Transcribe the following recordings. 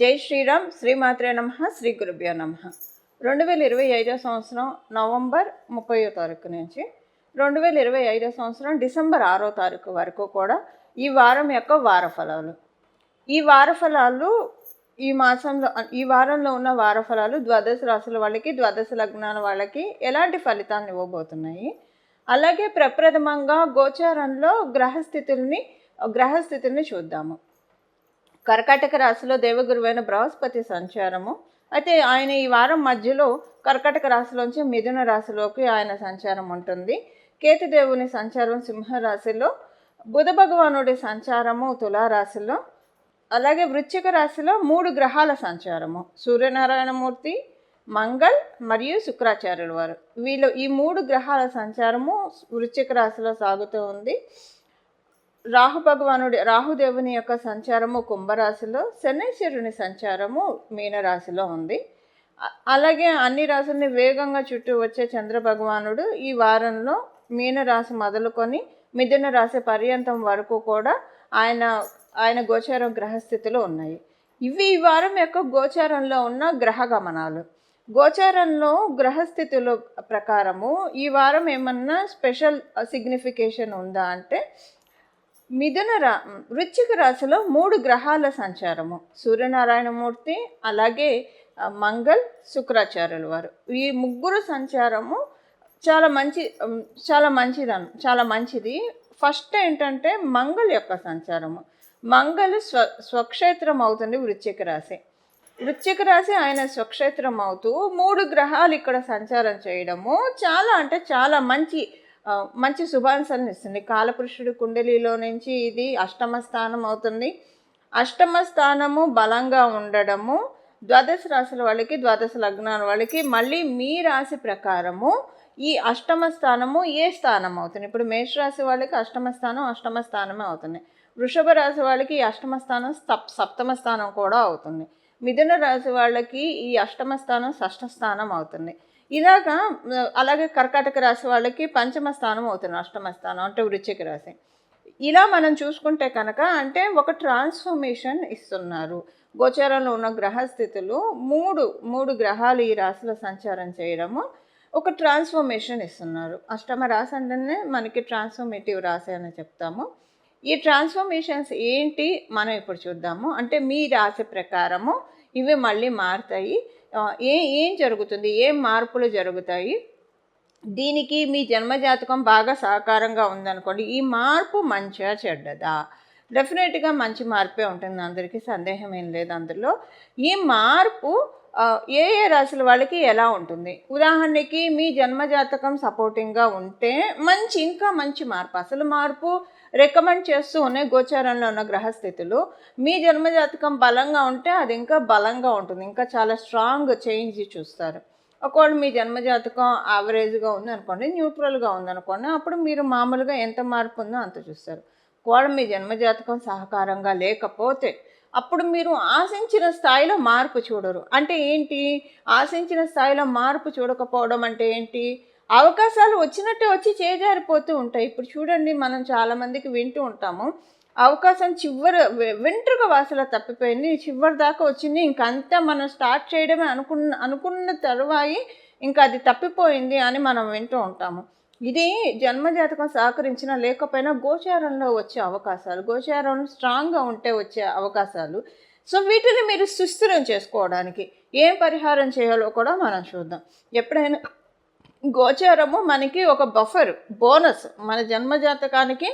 జై శ్రీరామ్ శ్రీమాత్రే నమ శ్రీ గురుభ్యో నమ. రెండు వేల ఇరవై ఐదో సంవత్సరం నవంబర్ ముప్పయో తారీఖు నుంచి రెండు వేల ఇరవై ఐదో సంవత్సరం డిసెంబర్ ఆరో తారీఖు వరకు కూడా ఈ వారం యొక్క వార ఫలాలు ఈ వార ఫలాలు ఈ మాసంలో ఈ వారంలో ఉన్న వార ఫలాలు ద్వాదశ రాశుల వాళ్ళకి ద్వాదశ లగ్నాల వాళ్ళకి ఎలాంటి ఫలితాలను ఇవ్వబోతున్నాయి? అలాగే ప్రప్రథమంగా గోచారంలో గ్రహస్థితుల్ని గ్రహస్థితుల్ని చూద్దాము. కర్కాటక రాశిలో దేవగురువైన బృహస్పతి సంచారము. అయితే ఆయన ఈ వారం మధ్యలో కర్కాటక రాశిలోంచి మిథున రాశిలోకి ఆయన సంచారం ఉంటుంది. కేతుదేవుని సంచారం సింహరాశిలో బుధ భగవానుడి సంచారము తులారాశిలో అలాగే వృశ్చిక రాశిలో మూడు గ్రహాల సంచారము. సూర్యనారాయణమూర్తి మంగళ్ మరియు శుక్రాచార్యుల వారు. వీళ్ళు ఈ మూడు గ్రహాల సంచారము వృశ్చిక రాశిలో సాగుతూ ఉంది. రాహు భగవానుడి రాహుదేవుని యొక్క సంచారము కుంభరాశిలో శనైశ్వరుని సంచారము మీనరాశిలో ఉంది. అలాగే అన్ని రాశుల్ని వేగంగా చుట్టూ వచ్చే చంద్ర భగవానుడు ఈ వారంలో మీనరాశి మొదలుకొని మిథున రాశి పర్యంతం వరకు కూడా ఆయన ఆయన గోచారం గ్రహస్థితిలో ఉన్నాయి. ఇవి ఈ వారం యొక్క గోచారంలో ఉన్న గ్రహ గమనాలు. గోచారంలో గ్రహస్థితుల ప్రకారము ఈ వారం ఏమన్నా స్పెషల్ సిగ్నిఫికేషన్ ఉందా అంటే మిథున రా వృశ్చిక రాశిలో మూడు గ్రహాల సంచారము. సూర్యనారాయణమూర్తి అలాగే మంగళ్ శుక్రాచార్యుల వారు. ఈ ముగ్గురు సంచారము చాలా మంచి చాలా మంచిదను చాలా మంచిది. ఫస్ట్ ఏంటంటే మంగళ్ యొక్క సంచారము. మంగళ్ స్వ స్వక్షేత్రం అవుతుంది వృశ్చిక రాశి. వృశ్చిక రాశి ఆయన స్వక్షేత్రం అవుతూ మూడు గ్రహాలు ఇక్కడ సంచారం చేయడము చాలా అంటే చాలా మంచి మంచి శుభాంశాలను ఇస్తుంది. కాలపురుషుడు కుండలిలో నుంచి ఇది అష్టమ స్థానం అవుతుంది. అష్టమ స్థానము బలంగా ఉండడము ద్వాదశ రాశుల వాళ్ళకి ద్వాదశ లగ్నాల వాళ్ళకి మళ్ళీ మీ రాశి ప్రకారము ఈ అష్టమ స్థానము ఏ స్థానం అవుతుంది? ఇప్పుడు మేషరాశి వాళ్ళకి అష్టమ స్థానం అష్టమ స్థానమే అవుతుంది. వృషభ రాశి వాళ్ళకి ఈ అష్టమ స్థానం సప్ సప్తమ స్థానం కూడా అవుతుంది. మిథున రాశి వాళ్ళకి ఈ అష్టమ స్థానం షష్ఠ స్థానం అవుతుంది. ఇలాగా అలాగే కర్కాటక రాశి వాళ్ళకి పంచమ స్థానం అవుతుంది అష్టమ స్థానం అంటే వృచ్చిక రాశి. ఇలా మనం చూసుకుంటే కనుక అంటే ఒక ట్రాన్స్ఫర్మేషన్ ఇస్తున్నారు. గోచారంలో ఉన్న గ్రహస్థితులు మూడు మూడు గ్రహాలు ఈ రాశిలో సంచారం చేయడము ఒక ట్రాన్స్ఫర్మేషన్ ఇస్తున్నారు. అష్టమ రాశి అంటేనే మనకి ట్రాన్స్ఫర్మేటివ్ రాశి అని చెప్తాము. ఈ ట్రాన్స్ఫర్మేషన్స్ ఏంటి? మనం ఇప్పుడు చూద్దాము. అంటే మీ రాశి ప్రకారము ఇవి మళ్ళీ మారుతాయి. ఏ ఏం జరుగుతుంది? ఏం మార్పులు జరుగుతాయి? దీనికి మీ జన్మజాతకం బాగా సహకారంగా ఉందనుకోండి. ఈ మార్పు మంచిగా చెడ్డదా? డెఫినెట్గా మంచి మార్పే ఉంటుంది. అందరికీ సందేహం ఏం లేదు అందులో. ఈ మార్పు ఏ ఏ రాశుల వాళ్ళకి ఎలా ఉంటుంది? ఉదాహరణకి మీ జన్మజాతకం సపోర్టింగ్గా ఉంటే మంచి ఇంకా మంచి మార్పు అసలు మార్పు రికమెండ్ చేస్తూ ఉన్నాయి గోచారంలో ఉన్న గ్రహస్థితులు మీ జన్మజాతకం బలంగా ఉంటే అది ఇంకా బలంగా ఉంటుంది ఇంకా చాలా స్ట్రాంగ్ చేంజ్ చూస్తారు. ఒకవేళ మీ జన్మజాతకం యావరేజ్గా ఉందనుకోండి న్యూట్రల్గా ఉందనుకోండి అప్పుడు మీరు మామూలుగా ఎంత మార్పు ఉందో అంత చూస్తారు. ఒకవేళ మీ జన్మజాతకం సహకారంగా లేకపోతే అప్పుడు మీరు ఆశించిన స్థాయిలో మార్పు చూడరు. అంటే ఏంటి? ఆశించిన స్థాయిలో మార్పు చూడకపోవడం అంటే ఏంటి? అవకాశాలు వచ్చినట్టే వచ్చి చేజారిపోతూ ఉంటాయి. ఇప్పుడు చూడండి మనం చాలామందికి వింటూ ఉంటాము. అవకాశం చివరి వెంట్రుక వాసలో తప్పిపోయింది చివరి దాకా వచ్చింది ఇంకంతా మనం స్టార్ట్ చేయడమే అనుకున్న అనుకున్న తరువాయి ఇంకా అది తప్పిపోయింది అని మనం వింటూ ఉంటాము. ఇది జన్మజాతకం సహకరించినా లేకపోయినా గోచారంలో వచ్చే అవకాశాలు గోచారం స్ట్రాంగ్గా ఉంటే వచ్చే అవకాశాలు. సో వీటిని మీరు సుస్థిరం చేసుకోవడానికి ఏం పరిహారం చేయాలో కూడా మనం చూద్దాం. ఎప్పుడైనా గోచారము మనకి ఒక బఫర్ బోనస్ మన జన్మజాతకానికి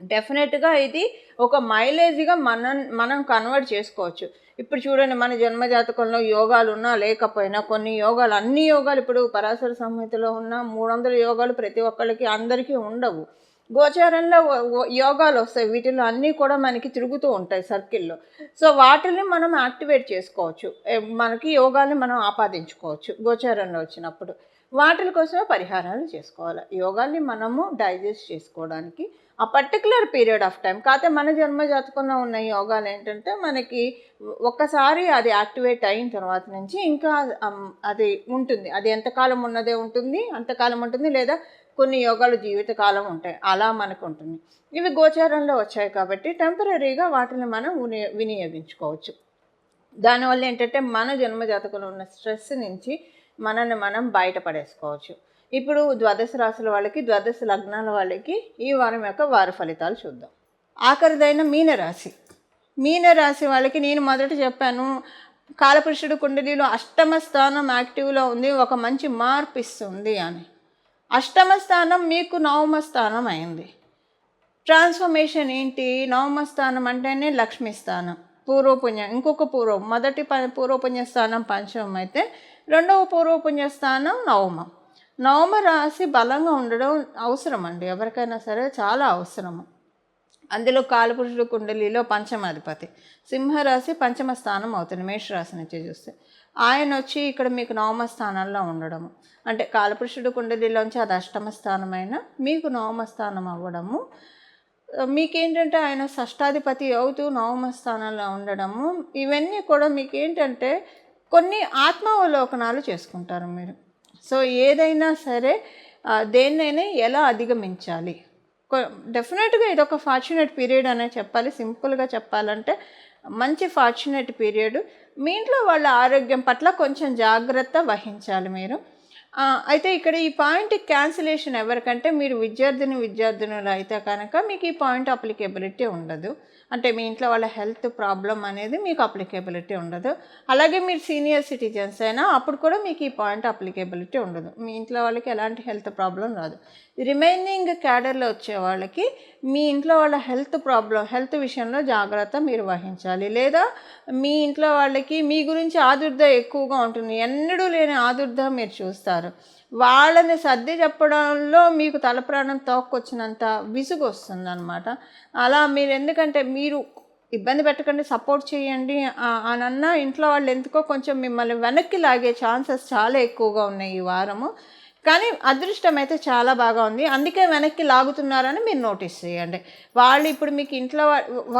డెఫినెట్గా ఇది ఒక మైలేజ్గా మనం మనం కన్వర్ట్ చేసుకోవచ్చు. ఇప్పుడు చూడండి మన జన్మజాతకంలో యోగాలు ఉన్నా లేకపోయినా కొన్ని యోగాలు అన్ని యోగాలు ఇప్పుడు పరాశర సంహితలో ఉన్న మూడు వందల యోగాలు ప్రతి ఒక్కరికి అందరికీ ఉండవు. గోచారంలో యోగాలు వస్తాయి. వీటిలో అన్నీ కూడా మనకి తిరుగుతూ ఉంటాయి సర్కిల్లో. సో వాటిని మనం యాక్టివేట్ చేసుకోవచ్చు. మనకి యోగాల్ని మనం ఆపాదించుకోవచ్చు గోచారంలో వచ్చినప్పుడు. వాటి కోసమే పరిహారాలు చేసుకోవాలి. యోగాల్ని మనము డైజెస్ట్ చేసుకోవడానికి ఆ పర్టికులర్ పీరియడ్ ఆఫ్ టైం కాకపోతే మన జన్మ జాతకంలో ఉన్న యోగాలు ఏంటంటే మనకి ఒక్కసారి అది యాక్టివేట్ అయిన తర్వాత నుంచి ఇంకా అది ఉంటుంది. అది ఎంతకాలం ఉన్నదే ఉంటుంది అంతకాలం ఉంటుంది లేదా కొన్ని యోగాలు జీవితకాలం ఉంటాయి. అలా మనకు ఉంటుంది. ఇవి గోచారంలో వచ్చాయి కాబట్టి టెంపరీగా వాటిని మనం వినియోగించుకోవచ్చు. దానివల్ల ఏంటంటే మన జన్మ జాతకంలో ఉన్న స్ట్రెస్ నుంచి మనల్ని మనం బయటపడేసుకోవచ్చు. ఇప్పుడు ద్వాదశ రాశుల వాళ్ళకి ద్వాదశ లగ్నాల వాళ్ళకి ఈ వారం యొక్క వార ఫలితాలు చూద్దాం. ఆఖరిదైన మీనరాశి. మీనరాశి వాళ్ళకి నేను మొదట చెప్పాను కాలపురుషుడు కుండలిలో అష్టమ స్థానం యాక్టివ్లో ఉంది ఒక మంచి మార్పు ఇస్తుంది అని. అష్టమ స్థానం మీకు నవమ స్థానం అయింది. ట్రాన్స్ఫర్మేషన్ ఏంటి? నవమ స్థానం అంటేనే లక్ష్మీ స్థానం పూర్వపుణ్యం ఇంకొక పూర్వం మొదటి ప పూర్వపుణ్య స్థానం పంచమం అయితే రెండవ పూర్వపుణ్య స్థానం నవమం. నవమ రాశి బలంగా ఉండడం అవసరం అండి ఎవరికైనా సరే చాలా అవసరము. అందులో కాలపురుషుడు కుండలిలో పంచమాధిపతి. సింహరాశి పంచమ స్థానం అవుతుంది మేషరాశి నుంచి చూస్తే. ఆయన వచ్చి ఇక్కడ మీకు నవమ స్థానంలో ఉండడము. అంటే కాలపురుషుడు కుండలిలోంచి అది అష్టమ స్థానమైన మీకు నవమ స్థానం అవ్వడము. మీకేంటంటే ఆయన షష్టాధిపతి అవుతూ నవమ స్థానంలో ఉండడము. ఇవన్నీ కూడా మీకేంటంటే కొన్ని ఆత్మావలోకనాలు చేసుకుంటారు మీరు. సో ఏదైనా సరే దేన్నైనా ఎలా అధిగమించాలి? డెఫినెట్గా ఇది ఒక ఫార్చునేట్ పీరియడ్ అనే చెప్పాలి. సింపుల్గా చెప్పాలంటే మంచి ఫార్చునేట్ పీరియడ్. మీ ఇంట్లో వాళ్ళ ఆరోగ్యం పట్ల కొంచెం జాగ్రత్త వహించాలి మీరు. అయితే ఇక్కడ ఈ పాయింట్ క్యాన్సిలేషన్ ఎవరికంటే మీరు విద్యార్థిని విద్యార్థినులు అయితే కనుక మీకు ఈ పాయింట్ అప్లికేబిలిటీ ఉండదు. అంటే మీ ఇంట్లో వాళ్ళ హెల్త్ ప్రాబ్లం అనేది మీకు అప్లికేబిలిటీ ఉండదు. అలాగే మీరు సీనియర్ సిటిజన్స్ అయినా అప్పుడు కూడా మీకు ఈ పాయింట్ అప్లికేబిలిటీ ఉండదు. మీ ఇంట్లో వాళ్ళకి ఎలాంటి హెల్త్ ప్రాబ్లం రాదు. రిమైనింగ్ క్యాడర్లో వచ్చే వాళ్ళకి మీ ఇంట్లో వాళ్ళ హెల్త్ ప్రాబ్లం హెల్త్ విషయంలో జాగ్రత్త మీరు వహించాలి. లేదా మీ ఇంట్లో వాళ్ళకి మీ గురించి ఆదుర్ద ఎక్కువగా ఉంటుంది. ఎన్నడూ లేని ఆదుర్ద మీరు చూస్తారు. వాళ్ళని సర్ది చెప్పడంలో మీకు తల ప్రాణం తోక్కొచ్చినంత విసుగు వస్తుంది అనమాట అలా మీరు ఎందుకంటే మీరు ఇబ్బంది పెట్టకండి సపోర్ట్ చేయండి అనన్నా అని అన్న ఇంట్లో వాళ్ళు ఎందుకో కొంచెం మిమ్మల్ని వెనక్కి లాగే ఛాన్సెస్ చాలా ఎక్కువగా ఉన్నాయి ఈ వారము. కానీ అదృష్టం అయితే చాలా బాగా ఉంది. అందుకే వెనక్కి లాగుతున్నారని మీరు నోటీస్ చేయండి. వాళ్ళు ఇప్పుడు మీకు ఇంట్లో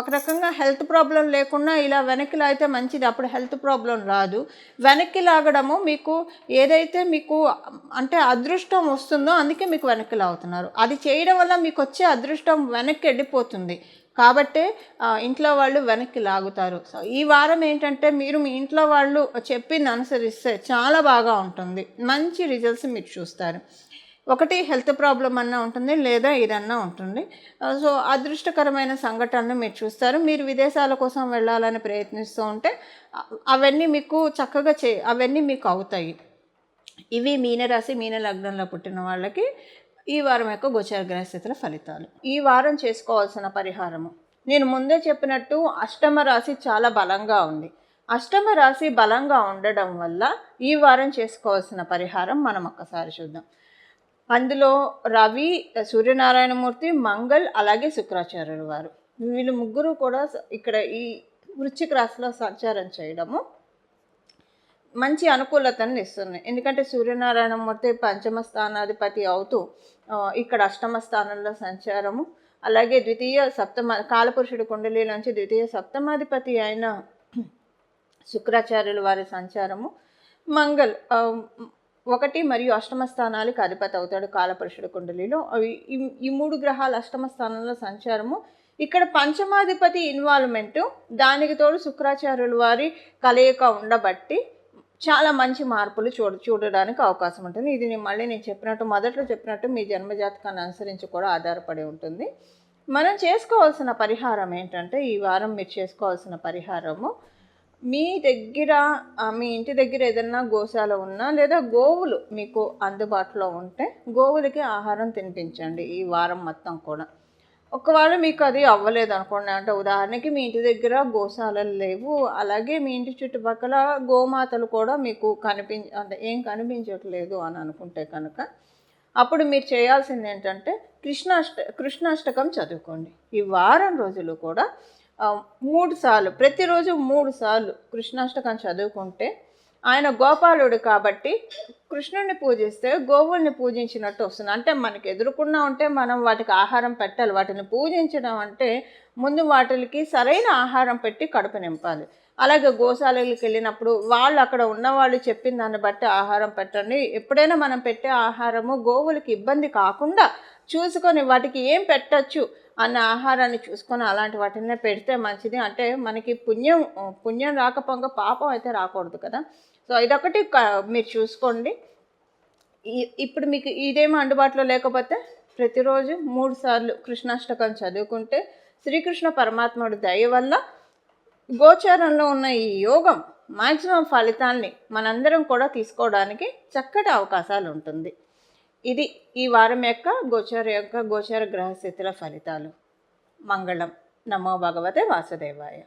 ఒక రకంగా హెల్త్ ప్రాబ్లం లేకుండా ఇలా వెనక్కి లాగితే మంచిది. అప్పుడు హెల్త్ ప్రాబ్లం రాదు. వెనక్కి లాగడము మీకు ఏదైతే మీకు అంటే అదృష్టం వస్తుందో అందుకే మీకు వెనక్కి లాగుతున్నారు. అది చేయడం వల్ల మీకు వచ్చే అదృష్టం వెనక్కి వెళ్ళిపోతుంది. కాబట్టే ఇంట్లో వాళ్ళు వెనక్కి లాగుతారు. సో ఈ వారం ఏంటంటే మీరు మీ ఇంట్లో వాళ్ళు చెప్పింది అనుసరిస్తే చాలా బాగా ఉంటుంది. మంచి రిజల్ట్స్ మీరు చూస్తారు. ఒకటి హెల్త్ ప్రాబ్లం అన్నా ఉంటుంది లేదా ఇదన్నా ఉంటుంది. సో అదృష్టకరమైన సంఘటనలు మీరు చూస్తారు. మీరు విదేశాల కోసం వెళ్ళాలని ప్రయత్నిస్తూ ఉంటే అవన్నీ మీకు చక్కగా చే అవన్నీ మీకు అవుతాయి. ఇవి మీనరాశి మీన లగ్నంలో పుట్టిన వాళ్ళకి ఈ వారం యొక్క గోచార గ్రహస్థితుల ఫలితాలు. ఈ వారం చేసుకోవాల్సిన పరిహారము. నేను ముందే చెప్పినట్టు అష్టమ రాశి చాలా బలంగా ఉంది. అష్టమ రాశి బలంగా ఉండడం వల్ల ఈ వారం చేసుకోవాల్సిన పరిహారం మనం ఒక్కసారి చూద్దాం. అందులో రవి సూర్యనారాయణమూర్తి మంగళ్ అలాగే శుక్రాచార్యులు వారు. వీళ్ళు ముగ్గురు కూడా ఇక్కడ ఈ వృశ్చిక రాశిలో సంచారం చేయడము మంచి అనుకూలతను ఇస్తుంది. ఎందుకంటే సూర్యనారాయణమూర్తి పంచమ స్థానాధిపతి అవుతూ ఇక్కడ అష్టమ స్థానంలో సంచారము. అలాగే ద్వితీయ సప్తమ కాలపురుషుడు కుండలిలోంచి ద్వితీయ సప్తమాధిపతి అయిన శుక్రాచార్యులు వారి సంచారము. మంగళ్ ఒకటి మరియు అష్టమ స్థానాలకు అధిపతి అవుతాడు కాలపురుషుడు కుండలిలో. అవి ఈ- ఈ మూడు గ్రహాలు అష్టమ స్థానంలో సంచారము. ఇక్కడ పంచమాధిపతి ఇన్వాల్వ్మెంటు దానికి తోడు శుక్రాచార్యుల వారి కలయిక ఉండబట్టి చాలా మంచి మార్పులు చూడ చూడడానికి అవకాశం ఉంటుంది. ఇది నేను మళ్ళీ నేను చెప్పినట్టు మొదట్లో చెప్పినట్టు మీ జన్మజాతకాన్ని అనుసరించి కూడా ఆధారపడి ఉంటుంది. మనం చేసుకోవాల్సిన పరిహారం ఏంటంటే ఈ వారం మీరు చేసుకోవాల్సిన పరిహారము. మీ దగ్గర మీ ఇంటి దగ్గర ఏదన్నా గోశాల ఉన్నా లేదా గోవులు మీకు అందుబాటులో ఉంటే గోవులకి ఆహారం తినిపించండి ఈ వారం మొత్తం కూడా. ఒకవేళ మీకు అది అవ్వలేదు అనుకోండి అంటే ఉదాహరణకి మీ ఇంటి దగ్గర గోశాలలు లేవు అలాగే మీ ఇంటి చుట్టుపక్కల గోమాతలు కూడా మీకు కనిపించ అంటే ఏం కనిపించట్లేదు అని అనుకుంటే కనుక అప్పుడు మీరు చేయాల్సింది ఏంటంటే కృష్ణాష్ట కృష్ణాష్టకం చదువుకోండి. ఈ వారం రోజులు కూడా మూడు సార్లు ప్రతిరోజు మూడు సార్లు కృష్ణాష్టకం చదువుకుంటే ఆయన గోపాలుడు కాబట్టి కృష్ణుడిని పూజిస్తే గోవుల్ని పూజించినట్టు వస్తుంది. అంటే మనకి ఎదురుకున్నా ఉంటే మనం వాటికి ఆహారం పెట్టాలి. వాటిని పూజించడం అంటే ముందు వాటికి సరైన ఆహారం పెట్టి కడుపు నింపాలి. అలాగే గోశాలకి వెళ్ళినప్పుడు వాళ్ళు అక్కడ ఉన్న వాళ్ళు చెప్పిన దాన్ని బట్టి ఆహారం పెట్టండి. ఎప్పుడైనా మనం పెట్టే ఆహారము గోవులకి ఇబ్బంది కాకుండా చూసుకొని వాటికి ఏం పెట్టచ్చు అన్న ఆహారాన్ని చూసుకొని అలాంటి వాటినే పెడితే మంచిది. అంటే మనకి పుణ్యం పుణ్యం రాకపోగా పాపం అయితే రాకూడదు కదా. సో ఇదొకటి మీరు చూసుకోండి. ఇప్పుడు మీకు ఇదేమో అందుబాటులో లేకపోతే ప్రతిరోజు మూడు సార్లు కృష్ణాష్టకం చదువుకుంటే శ్రీకృష్ణ పరమాత్ముడు దయ వల్ల గోచారంలో ఉన్న ఈ యోగం మాక్సిమం ఫలితాల్ని మనందరం కూడా తీసుకోవడానికి చక్కటి అవకాశాలు ఉంటుంది. ఇది ఈ వారం యొక్క గోచార యొక్క గోచార గ్రహస్థితుల ఫలితాలు. మంగళం. నమో భగవతే వాసుదేవాయ.